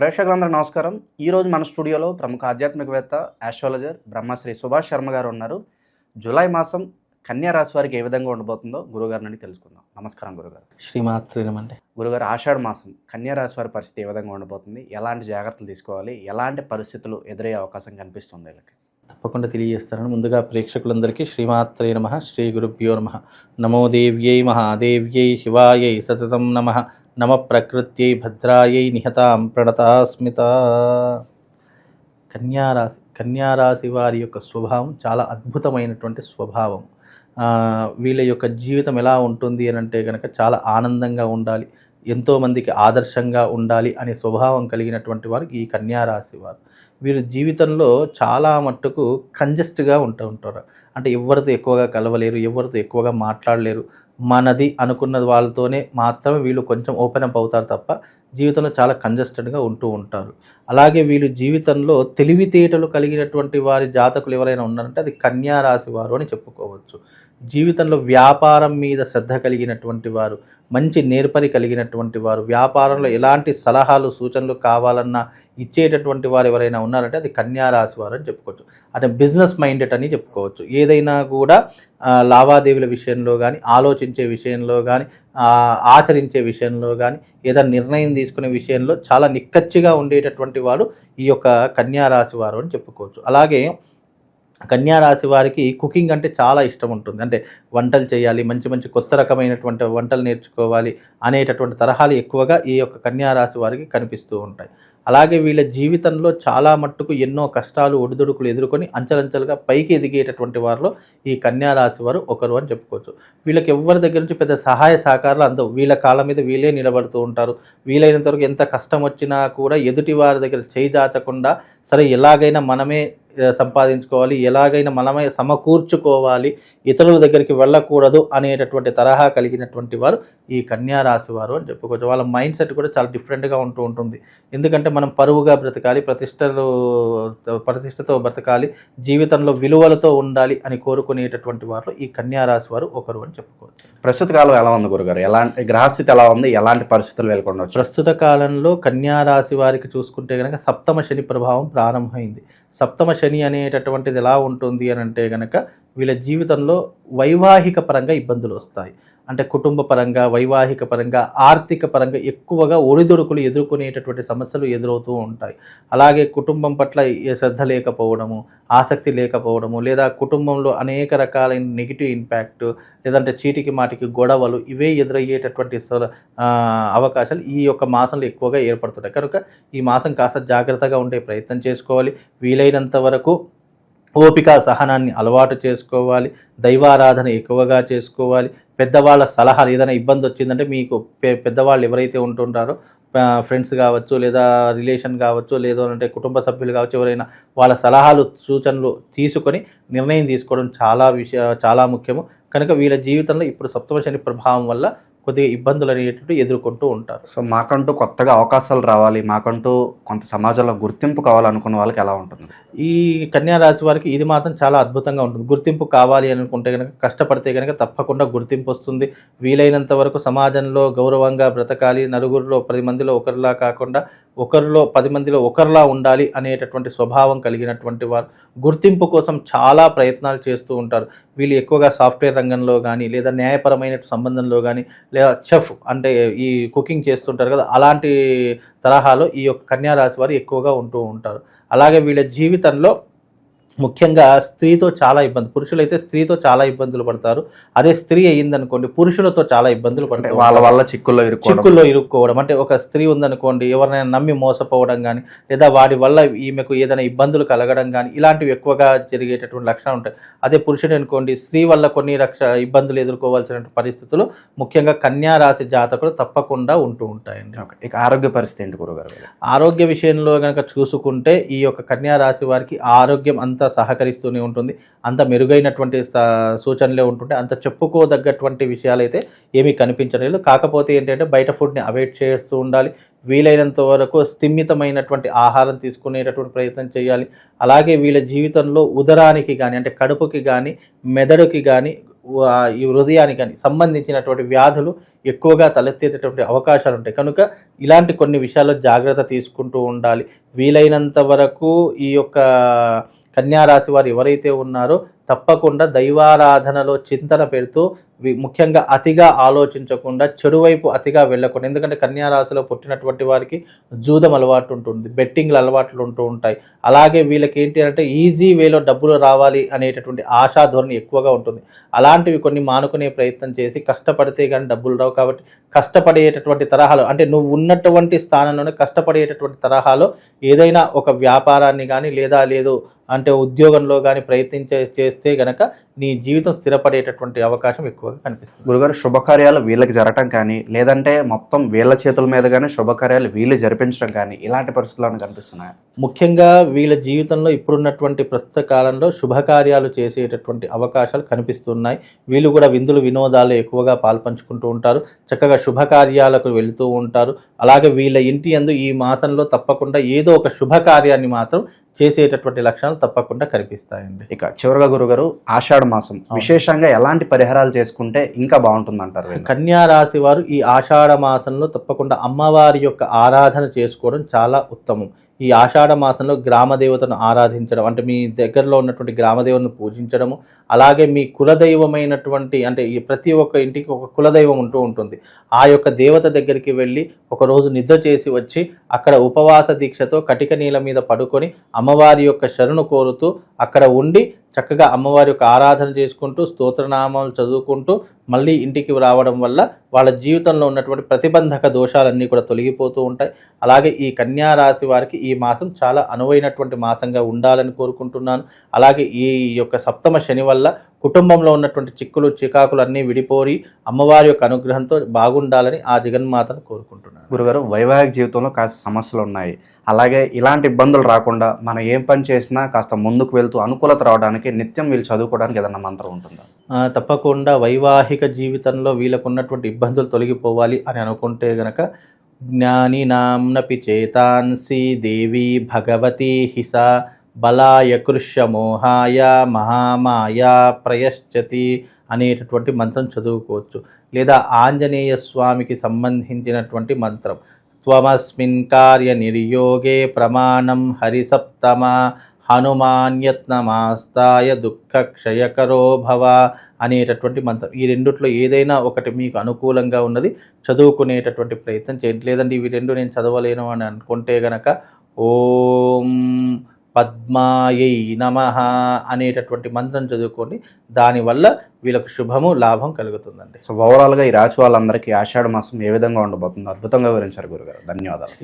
ప్రేక్షకులందరూ నమస్కారం. ఈరోజు మన స్టూడియోలో ప్రముఖ ఆధ్యాత్మికవేత్త ఆస్ట్రాలజర్ బ్రహ్మశ్రీ సుభాష్ శర్మ గారు ఉన్నారు. జూలై మాసం కన్యా రాశి వారికి ఏ విధంగా ఉండబోతుందో గురుగారు నుండి తెలుసుకుందాం. నమస్కారం గురుగారు శ్రీమాత్రేనమండి గురుగారు ఆషాఢ మాసం కన్యా రాశి వారి పరిస్థితి ఏ విధంగా ఉండబోతుంది? ఎలాంటి జాగ్రత్తలు తీసుకోవాలి? ఎలాంటి పరిస్థితులు ఎదురయ్యే అవకాశం కనిపిస్తుంది వీళ్ళకి? తప్పకుండా తెలియజేస్తారని ముందుగా ప్రేక్షకులందరికీ శ్రీమాత్రే నమ శ్రీ గురుభ్యో నమ. నమో దేవ్యై మహాదేవ్యై శివాయై సతతం నమ. నమ ప్రకృత్యై భద్రాయై నిహతాం ప్రణతాస్మిత. కన్యారాశి కన్యారాశి వారి యొక్క స్వభావం చాలా అద్భుతమైనటువంటి స్వభావం. వీళ్ళ యొక్క జీవితం ఎలా ఉంటుంది అని అంటే కనుక చాలా ఆనందంగా ఉండాలి. ఎంతోమందికి ఆదర్శంగా ఉండాలి అనే స్వభావం కలిగినటువంటి వారు ఈ కన్యారాశి వారు. వీరు జీవితంలో చాలా మట్టుకు కంజెస్ట్గా ఉంటూ ఉంటారు. అంటే ఎవరితో ఎక్కువగా కలవలేరు ఎవరితో ఎక్కువగా మాట్లాడలేరు. మనది అనుకున్న వాళ్ళతోనే మాత్రమే వీళ్ళు కొంచెం ఓపెన్ అప్ అవుతారు తప్ప జీవితంలో చాలా కంజెస్టెడ్గా ఉంటూ ఉంటారు. అలాగే వీళ్ళు జీవితంలో తెలివితేటలు కలిగినటువంటి వారి జాతకులు ఎవరైనా ఉన్నారంటే అది కన్యారాశి వారు అని చెప్పుకోవచ్చు. జీవితంలో వ్యాపారం మీద శ్రద్ధ కలిగినటువంటి వారు మంచి నేర్పరి కలిగినటువంటి వారు వ్యాపారంలో ఎలాంటి సలహాలు సూచనలు కావాలన్నా ఇచ్చేటటువంటి వారు ఎవరైనా ఉన్నారంటే అది కన్యారాశి వారు అని చెప్పుకోవచ్చు. అంటే బిజినెస్ మైండెడ్ అని చెప్పుకోవచ్చు. ఏదైనా కూడా లావాదేవీల విషయంలో కానీ ఆలోచించే విషయంలో కానీ ఆచరించే విషయంలో కానీ ఏదైనా నిర్ణయం తీసుకునే విషయంలో చాలా నిక్కచ్చిగా ఉండేటటువంటి వారు ఈ యొక్క కన్యారాశి వారు అని చెప్పుకోవచ్చు. అలాగే కన్యా రాశి వారికి కుకింగ్ అంటే చాలా ఇష్టం ఉంటుంది. అంటే వంటలు చేయాలి మంచి మంచి కొత్త రకమైనటువంటి వంటలు నేర్చుకోవాలి అనేటటువంటి తరహాలు ఎక్కువగా ఈ యొక్క కన్యా రాశి వారికి కనిపిస్తూ ఉంటాయి. అలాగే వీళ్ళ జీవితంలో చాలా మట్టుకు ఎన్నో కష్టాలు ఒడిదుడుకులు ఎదుర్కొని అంచలంచలుగా పైకి ఎదిగేటటువంటి వారిలో ఈ కన్యా రాశి వారు ఒకరు అని చెప్పుకోవచ్చు. వీళ్ళకి ఎవరి దగ్గర నుంచి పెద్ద సహాయ సహకారాలు అందవు. వీళ్ళ కాళ్ళ మీద వీళ్ళే నిలబడుతూ ఉంటారు. వీలైనంత వరకు ఎంత కష్టం వచ్చినా కూడా ఎదుటి వారి దగ్గర చేయి దాచకుండా సరే ఎలాగైనా మనమే సంపాదించుకోవాలి ఎలాగైనా మనమే సమకూర్చుకోవాలి ఇతరుల దగ్గరికి వెళ్ళకూడదు అనేటటువంటి తరహా కలిగినటువంటి వారు ఈ కన్యా రాశి వారు అని చెప్పుకోవచ్చు వాళ్ళ మైండ్ సెట్ కూడా చాలా డిఫరెంట్గా ఉంటూ ఉంటుంది. ఎందుకంటే మనం పరువుగా బ్రతకాలి ప్రతిష్టలు ప్రతిష్టతో బ్రతకాలి జీవితంలో విలువలతో ఉండాలి అని కోరుకునేటటువంటి వారు ఈ కన్యా రాశి వారు ఒకరు అని చెప్పుకోవచ్చు. ప్రస్తుత కాలం ఎలా ఉంది గురుగారు? ఎలాంటి గ్రహస్థితి ఎలా ఉంది? ఎలాంటి పరిస్థితులు వెళ్ళకుండా ప్రస్తుత కాలంలో కన్యా రాశి వారికి చూసుకుంటే కనుక సప్తమ శని ప్రభావం ప్రారంభమైంది. సప్తమ శని అనేటటువంటిది ఎలా ఉంటుంది అని అంటే కనుక వీళ్ళ జీవితంలో వైవాహిక పరంగా ఇబ్బందులు వస్తాయి. అంటే కుటుంబ పరంగా వైవాహిక పరంగా ఆర్థిక పరంగా ఎక్కువగా ఒడిదొడుకులు ఎదుర్కొనేటటువంటి సమస్యలు ఎదురవుతూ ఉంటాయి. అలాగే కుటుంబం పట్ల శ్రద్ధ లేకపోవడము ఆసక్తి లేకపోవడము లేదా కుటుంబంలో అనేక రకాలైన నెగిటివ్ ఇంపాక్ట్ లేదంటే చీటికి మాటికి గొడవలు ఇవే ఎదురయ్యేటటువంటి అవకాశాలు ఈ యొక్క మాసంలో ఎక్కువగా ఏర్పడుతుంటాయి కనుక ఈ మాసం కాస్త జాగ్రత్తగా ఉండే ప్రయత్నం చేసుకోవాలి. వీలైనంత వరకు ఓపిక సహనాన్ని అలవాటు చేసుకోవాలి దైవారాధన ఎక్కువగా చేసుకోవాలి. పెద్దవాళ్ళ సలహాలు ఏదైనా ఇబ్బంది వచ్చిందంటే మీకు పె పెద్దవాళ్ళు ఎవరైతే ఉంటుంటారో ఫ్రెండ్స్ కావచ్చు లేదా రిలేషన్ కావచ్చు లేదా అంటే కుటుంబ సభ్యులు కావచ్చు ఎవరైనా వాళ్ళ సలహాలు సూచనలు తీసుకొని నిర్ణయం తీసుకోవడం చాలా విషయ చాలా ముఖ్యము. కనుక వీళ్ళ జీవితంలో ఇప్పుడు సప్తమ శని ప్రభావం వల్ల కొద్దిగా ఇబ్బందులు అనేటువంటి ఎదుర్కొంటూ ఉంటారు. సో మాకంటూ కొత్తగా అవకాశాలు రావాలి మాకంటూ కొంత సమాజంలో గుర్తింపు కావాలనుకున్న వాళ్ళకి ఎలా ఉంటుంది? ఈ కన్యా రాశి వారికి ఇది మాత్రం చాలా అద్భుతంగా ఉంటుంది. గుర్తింపు కావాలి అనుకుంటే కనుక కష్టపడితే కనుక తప్పకుండా గుర్తింపు వస్తుంది. వీలైనంత వరకు సమాజంలో గౌరవంగా బ్రతకాలి. నలుగురిలో పది మందిలో ఒకరిలా కాకుండా ఒకరిలో పది మందిలో ఒకరిలా ఉండాలి అనేటటువంటి స్వభావం కలిగినటువంటి వారు గుర్తింపు కోసం చాలా ప్రయత్నాలు చేస్తూ ఉంటారు. వీళ్ళు ఎక్కువగా సాఫ్ట్వేర్ రంగంలో కానీ లేదా న్యాయపరమైన సంబంధంలో కానీ లేదా చెఫ్ అంటే ఈ కుకింగ్ చేస్తుంటారు కదా అలాంటి తరహాలో ఈ యొక్క కన్యా రాశి వారు ఎక్కువగా ఉంటూ ఉంటారు. అలాగే వీళ్ళ జీవితంలో ముఖ్యంగా స్త్రీతో చాలా ఇబ్బంది. పురుషులైతే స్త్రీతో చాలా ఇబ్బందులు పడతారు. అదే స్త్రీ అయ్యిందనుకోండి పురుషులతో చాలా ఇబ్బందులు పడతారు వాళ్ళ వల్ల చిక్కుల్లో చిక్కుల్లో ఇరుక్కోవడం. అంటే ఒక స్త్రీ ఉందనుకోండి ఎవరినైనా నమ్మి మోసపోవడం కానీ లేదా వాడి వల్ల ఈమెకు ఏదైనా ఇబ్బందులు కలగడం కానీ ఇలాంటివి ఎక్కువగా జరిగేటటువంటి లక్షణాలు ఉంటాయి. అదే పురుషుడు అనుకోండి స్త్రీ వల్ల కొన్ని రక్ష ఇబ్బందులు ఎదుర్కోవాల్సిన పరిస్థితులు ముఖ్యంగా కన్యా రాశి జాతకులు తప్పకుండా ఉంటూ ఉంటాయండి. ఇక ఆరోగ్య పరిస్థితి ఏంటి గురుగారు? ఆరోగ్య విషయంలో కనుక చూసుకుంటే ఈ యొక్క కన్యా రాశి వారికి ఆరోగ్యం అంతా సహకరిస్తూనే ఉంటుంది. అంత మెరుగైనటువంటి సూచనలే ఉంటుంటే అంత చెప్పుకోదగ్గటువంటి విషయాలు అయితే ఏమీ కనిపించలేదు. కాకపోతే ఏంటంటే బయట ఫుడ్ని అవాయిడ్ చేస్తూ ఉండాలి. వీలైనంత వరకు స్థిమితమైనటువంటి ఆహారం తీసుకునేటటువంటి ప్రయత్నం చేయాలి. అలాగే వీళ్ళ జీవితంలో ఉదరానికి కానీ అంటే కడుపుకి కానీ మెదడుకి కానీ ఈ హృదయానికి కానీ సంబంధించినటువంటి వ్యాధులు ఎక్కువగా తలెత్తేటటువంటి అవకాశాలు ఉంటాయి. కనుక ఇలాంటి కొన్ని విషయాల్లో జాగ్రత్త తీసుకుంటూ ఉండాలి. వీలైనంత వరకు ఈ యొక్క కన్యారాశి వారు ఎవరైతే ఉన్నారో తప్పకుండా దైవారాధనలో చింతన పెడుతూ ముఖ్యంగా అతిగా ఆలోచించకుండా చెడువైపు అతిగా వెళ్ళకుండా ఎందుకంటే కన్యారాశిలో పుట్టినటువంటి వారికి జూదం అలవాటు ఉంటుంది బెట్టింగ్లు అలవాట్లు ఉంటూ ఉంటాయి. అలాగే వీళ్ళకి ఏంటి అంటే ఈజీ వేలో డబ్బులు రావాలి అనేటటువంటి ఆశాధోరణి ఎక్కువగా ఉంటుంది. అలాంటివి కొన్ని మానుకునే ప్రయత్నం చేసి కష్టపడితే కానీ డబ్బులు రావు కాబట్టి కష్టపడేటటువంటి తరహాలో అంటే నువ్వు ఉన్నటువంటి స్థానంలోనే కష్టపడేటటువంటి తరహాలో ఏదైనా ఒక వ్యాపారాన్ని కానీ లేదా లేదు అంటే ఉద్యోగంలో కానీ ప్రయత్నించే చేస్తే చేస్తే గనక నీ జీవితం స్థిరపడేటటువంటి అవకాశం ఎక్కువగా కనిపిస్తుంది. గురుగారు శుభకార్యాలు వీళ్ళకి జరగటం కానీ లేదంటే మొత్తం వీళ్ళ చేతుల మీదుగానే శుభకార్యాలు వీళ్ళు జరిపించడం కానీ ఇలాంటి పరిస్థితులను కనిపిస్తున్నాయి? ముఖ్యంగా వీళ్ళ జీవితంలో ఇప్పుడున్నటువంటి ప్రస్తుత కాలంలో శుభకార్యాలు చేసేటటువంటి అవకాశాలు కనిపిస్తున్నాయి. వీళ్ళు కూడా విందులు వినోదాలు ఎక్కువగా పాల్పంచుకుంటూ ఉంటారు. చక్కగా శుభకార్యాలకు వెళుతూ ఉంటారు. అలాగే వీళ్ళ ఇంటి యందు ఈ మాసంలో తప్పకుండా ఏదో ఒక శుభకార్యాన్ని మాత్రం చేసేటటువంటి లక్షణాలు తప్పకుండా కనిపిస్తాయండి. ఇక చివరిగా గురుగారు ఆషాఢ మాసం విశేషంగా ఎలాంటి పరిహారాలు చేసుకుంటే ఇంకా బాగుంటుంది అంటారు? కన్యా రాశి వారు ఈ ఆషాఢ మాసంలో తప్పకుండా అమ్మవారి యొక్క ఆరాధన చేసుకోవడం చాలా ఉత్తమం. ఈ ఆషాఢ మాసంలో గ్రామ దేవతను ఆరాధించడం అంటే మీ దగ్గరలో ఉన్నటువంటి గ్రామదేవతను పూజించడము అలాగే మీ కులదైవమైనటువంటి అంటే ఈ ప్రతి ఒక్క ఇంటికి ఒక కులదైవం ఉంటూ ఉంటుంది. ఆ యొక్క దేవత దగ్గరికి వెళ్ళి ఒకరోజు నిద్ర చేసి వచ్చి అక్కడ ఉపవాస దీక్షతో కటిక నీళ్ళ మీద పడుకొని అమ్మవారి యొక్క శరణు కోరుతూ అక్కడ ఉండి చక్కగా అమ్మవారి యొక్క ఆరాధన చేసుకుంటూ స్తోత్రనామాలు చదువుకుంటూ మళ్ళీ ఇంటికి రావడం వల్ల వాళ్ళ జీవితంలో ఉన్నటువంటి ప్రతిబంధక దోషాలన్నీ కూడా తొలగిపోతూ ఉంటాయి. అలాగే ఈ కన్యా రాశి వారికి ఈ మాసం చాలా అనువైనటువంటి మాసంగా ఉండాలని కోరుకుంటున్నాను. అలాగే ఈ యొక్క సప్తమ శని వల్ల కుటుంబంలో ఉన్నటువంటి చిక్కులు చికాకులు అన్నీ విడిపోయి అమ్మవారి యొక్క అనుగ్రహంతో బాగుండాలని ఆ జగన్మాతను కోరుకుంటున్నాను. గురుగారు వైవాహిక జీవితంలో కాస్త సమస్యలు ఉన్నాయి. అలాగే ఇలాంటి ఇబ్బందులు రాకుండా మనం ఏం పని చేసినా కాస్త ముందుకు వెళ్తూ అనుకూలత రావడానికి నిత్యం వీళ్ళు చదువుకోవడానికి ఏదన్నా మంత్రం ఉంటుందా? తప్పకుండా వైవాహిక జీవితంలో వీళ్ళకున్నటువంటి ఇబ్బందులు తొలగిపోవాలి అని అనుకుంటే గనక జ్ఞాని నామ్నపి చేతాన్సి దేవి భగవతి హిస బలాయ కృష్య మోహాయ మహామాయ ప్రయశ్చతి అనేటటువంటి మంత్రం చదువుకోవచ్చు. లేదా ఆంజనేయ స్వామికి సంబంధించినటువంటి మంత్రం. త్వమస్మిన్ కార్య నిర్యోగే ప్రమాణం హరిసప్తమ హనుమాన్యత్నమాస్తాయ దుఃఖ క్షయకరో భవ అనేటటువంటి మంత్రం. ఈ రెండిట్లో ఏదైనా ఒకటి మీకు అనుకూలంగా ఉన్నది చదువుకునేటటువంటి ప్రయత్నం చేయండి. లేదంటే ఇవి రెండు నేను చదవలేను అని అనుకుంటే గనక ఓం పద్మాయై నమ అనేటటువంటి మంత్రం చదువుకోండి. దానివల్ల వీళ్ళకు శుభము లాభం కలుగుతుందండి. సో ఓవరాల్గా ఈ రాశి వాళ్ళందరికీ ఆషాఢ మాసం ఏ విధంగా ఉండబోతుందో అద్భుతంగా వివరించారు గురుగారు. ధన్యవాదాలు.